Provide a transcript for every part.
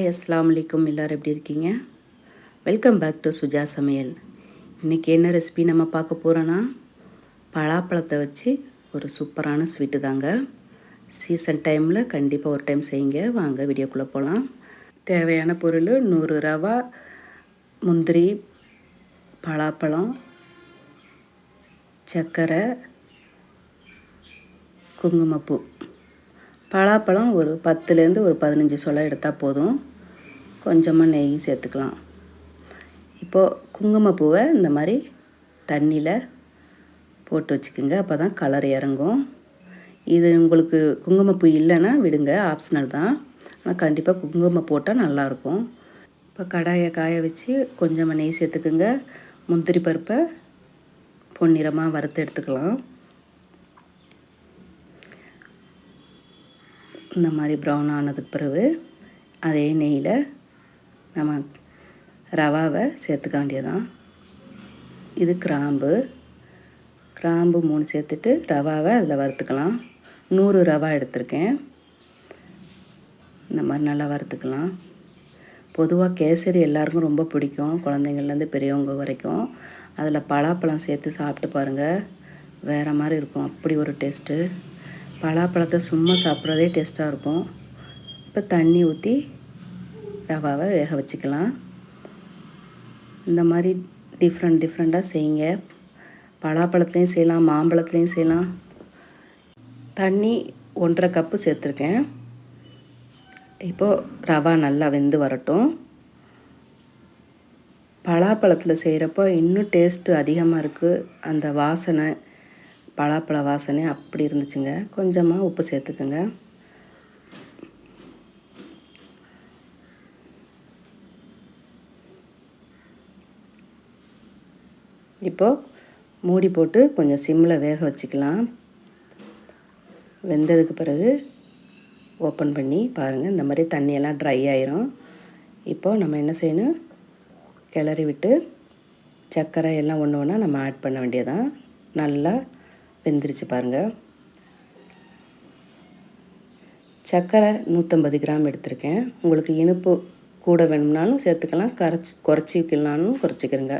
Hi அஸ்லாம் வலைக்கும் எல்லோரும் எப்படி இருக்கீங்க? வெல்கம் பேக் டு சுஜா சமையல். இன்றைக்கி என்ன ரெசிபி நம்ம பார்க்க போகிறோன்னா பலாப்பழத்தை வச்சு ஒரு சூப்பரான ஸ்வீட்டு தாங்க. சீசன் டைமில் கண்டிப்பாக ஒரு டைம் செய்யுங்க. வாங்க வீடியோக்குள்ளே போகலாம் தேவையான பொருள் நூறு ரவா முந்திரி பலாப்பழம் சர்க்கரை குங்குமப்பூ. பலாப்பழம் ஒரு பத்துலேருந்து ஒரு பதினஞ்சு சொலை எடுத்தால் போதும். கொஞ்சமாக நெய் சேர்த்துக்கலாம். இப்போது குங்குமப்பூவை இந்த மாதிரி தண்ணியில் போட்டு வச்சுக்கோங்க. அப்போ தான் கலர் இறங்கும். இது உங்களுக்கு குங்குமப்பூ இல்லைன்னா விடுங்க ஆப்ஷனல் தான். ஆனால் கண்டிப்பாக குங்குமம் போட்டால் நல்லாயிருக்கும் இப்போ கடாயை காய வச்சு கொஞ்சமாக நெய் சேர்த்துக்குங்க. முந்திரி பருப்பை பொன்னிறமாக வறுத்து எடுத்துக்கலாம். இந்த மாதிரி ப்ரௌன் ஆனதுக்கு பிறகு அதே நெய்யில் நம்ம ரவாவை சேர்த்துக்க வேண்டியதான் இது கிராம்பு. கிராம்பு மூணு சேர்த்துட்டு ரவாவை அதில் வறுத்துக்கலாம். நூறு ரவா எடுத்திருக்கேன். இந்த மாதிரி நல்லா வறுத்துக்கலாம். பொதுவாக கேசரி எல்லாருக்கும் ரொம்ப பிடிக்கும். குழந்தைங்கள்லேருந்து பெரியவங்க வரைக்கும். அதில் பலாப்பழம் சேர்த்து சாப்பிட்டு பாருங்கள் வேறு மாதிரி இருக்கும். அப்படி ஒரு டேஸ்ட்டு. பலாப்பழத்தை சும்மா சாப்பிட்றதே டேஸ்ட்டாக இருக்கும். இப்போ தண்ணி ஊற்றி ரவாவை வேக வச்சுக்கலாம். இந்த மாதிரி டிஃப்ரெண்ட் டிஃப்ரெண்ட்டாக செய்யுங்க. பலாப்பழத்துலேயும் செய்யலாம் மாம்பழத்துலேயும் செய்யலாம். தண்ணி ஒன்றரை கப்பு சேர்த்துருக்கேன். இப்போது ரவா நல்லா வெந்து வரட்டும். பலாப்பழத்தில் செய்கிறப்போ இன்னும் டேஸ்ட்டு அதிகமாக இருக்குது அந்த வாசனை பலாப்பழ வாசனை அப்படி இருந்துச்சுங்க. கொஞ்சமாக உப்பு சேர்த்துக்கோங்க. இப்போது மூடி போட்டு கொஞ்சம் சிம்மில் வேக வச்சுக்கலாம். வெந்ததுக்கு பிறகு ஓப்பன் பண்ணி பாருங்கள் இந்த மாதிரி தண்ணியெல்லாம் ட்ரை ஆயிரும். இப்போது நம்ம என்ன செய்யணும்? கிளறி விட்டு சர்க்கரை எல்லாம் ஒன்று ஒன்றா நம்ம ஆட் பண்ண வேண்டியதான் நல்லா வெந்துருச்சு பாருங்கள் சர்க்கரை நூற்றம்பது கிராம் எடுத்திருக்கேன். உங்களுக்கு இனிப்பு கூட வேணும்னாலும் சேர்த்துக்கலாம். கரைச்சி குறைச்சிக்கலான்னு குறைச்சிக்கிறேங்க.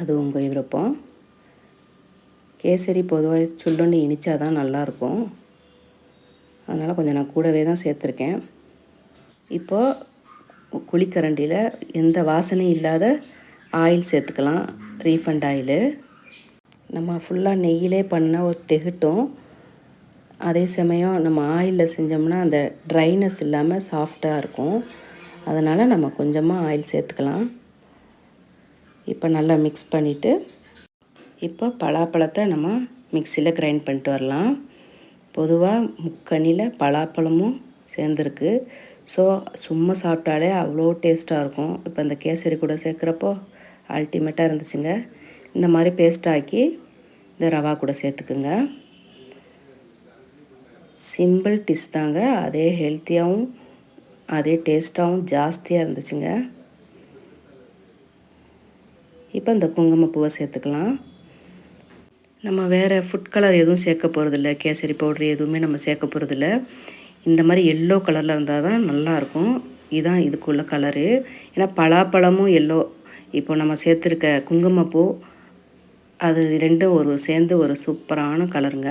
அது உங்கள் விருப்பம். கேசரி பொதுவாக சுள்ளுன்னு இனிச்சா தான் நல்லாயிருக்கும் அதனால் கொஞ்சம் நான் கூடவே தான் சேர்த்துருக்கேன். இப்போது குழிக்கரண்டியில் எந்த வாசனையும் இல்லாத ஆயில் சேர்த்துக்கலாம். Refined oil. நம்ம ஃபுல்லாக நெய்யிலே பண்ணால் ஒரு திகட்டும். அதே சமயம் நம்ம ஆயிலில் செஞ்சோம்னா அந்த ட்ரைனஸ் இல்லாமல் சாஃப்டாக இருக்கும். அதனால் நம்ம கொஞ்சமாக ஆயில் சேர்த்துக்கலாம். இப்போ நல்லா மிக்ஸ் பண்ணிவிட்டு இப்போ பலாப்பழத்தை நம்ம மிக்சியில் கிரைண்ட் பண்ணிட்டு வரலாம். பொதுவாக முக்கணியில் பலாப்பழமும் சேர்ந்துருக்கு. ஸோ சும்மா சாப்பிட்டாலே அவ்வளோ டேஸ்ட்டாக இருக்கும். இப்போ இந்த கேசரி கூட சேர்க்குறப்போ அல்டிமேட்டாக இருந்துச்சுங்க. இந்த மாதிரி பேஸ்ட் ஆக்கி இந்த ரவா கூட சேர்த்துக்குங்க. சிம்பிள் டிஷ் தாங்க. அதே ஹெல்த்தியாகவும் அதே டேஸ்ட்டாகவும் ஜாஸ்தியாக இருந்துச்சுங்க. இப்போ இந்த குங்குமப்பூவை சேர்த்துக்கலாம். நம்ம வேறு ஃபுட் கலர் எதுவும் சேர்க்க போகிறதில்ல கேசரி பவுட்ரு எதுவுமே நம்ம சேர்க்க போகிறதில்ல இந்த மாதிரி எல்லோ கலரில் இருந்தால் தான் நல்லாயிருக்கும் இதுதான் இதுக்குள்ள கலரு ஏன்னா பலாப்பழமும் எல்லோ இப்போ நம்ம சேர்த்துருக்க குங்குமப்பூ அது ரெண்டும் ஒரு சேர்ந்து ஒரு சூப்பரான கலருங்க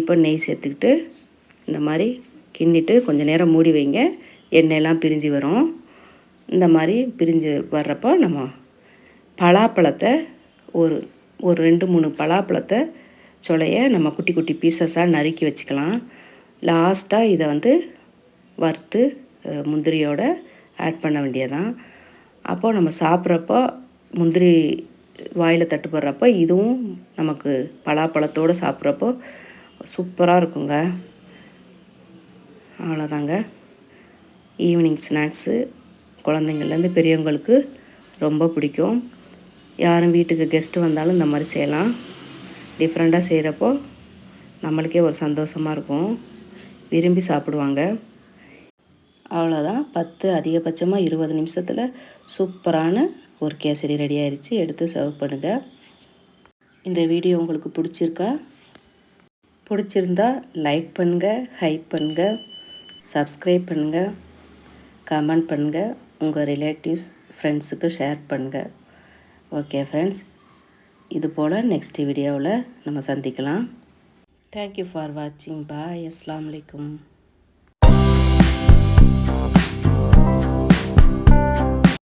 இப்போ நெய் சேர்த்துக்கிட்டு இந்த மாதிரி கிண்டிட்டு கொஞ்சம் நேரம் மூடி வைங்க. எண்ணெயெல்லாம் பிரிஞ்சு வரும். இந்த மாதிரி பிரிஞ்சு வர்றப்போ நம்ம பலாப்பழத்தை ஒரு ஒரு ரெண்டு மூணு பலாப்பழத்தை சொலைய நம்ம குட்டி குட்டி பீசஸாக நறுக்கி வச்சுக்கலாம். லாஸ்ட்டாக இதை வந்து வறுத்து முந்திரியோடு ஆட் பண்ண வேண்டியதான் அப்போது நம்ம சாப்பிட்றப்போ முந்திரி வாயில் தட்டுப்படுறப்போ இதுவும் நமக்கு பலாப்பழத்தோடு சாப்பிட்றப்போ சூப்பராக இருக்குங்க. அவ்வளோதாங்க. ஈவினிங் ஸ்நாக்ஸு குழந்தைங்கள்லேருந்து பெரியவங்களுக்கு ரொம்ப பிடிக்கும். யாரும் வீட்டுக்கு கெஸ்ட்டு வந்தாலும் இந்த மாதிரி செய்யலாம். டிஃப்ரெண்ட்டாக செய்கிறப்போ நம்மளுக்கே ஒரு சந்தோஷமாக இருக்கும். விரும்பி சாப்பிடுவாங்க. அவ்வளோதான் பத்து அதிகபட்சமாக இருபது நிமிஷத்தில் சூப்பரான ஒரு கேசரி ரெடி ஆயிடுச்சு எடுத்து சர்வ் பண்ணுங்கள் இந்த வீடியோ உங்களுக்கு பிடிச்சிருக்கா? பிடிச்சிருந்தா லைக் பண்ணுங்கள் ஹைப் பண்ணுங்கள் சப்ஸ்கிரைப் பண்ணுங்கள் கமெண்ட் பண்ணுங்கள் உங்கள் ரிலேட்டிவ்ஸ் ஃப்ரெண்ட்ஸுக்கு ஷேர் பண்ணுங்கள் ஓகே ஃப்ரெண்ட்ஸ் இது போல் நெக்ஸ்ட் வீடியோவில் நம்ம சந்திக்கலாம். தேங்க்யூ ஃபார் வாட்சிங் பாய் அஸ்லாம் வலைக்கம்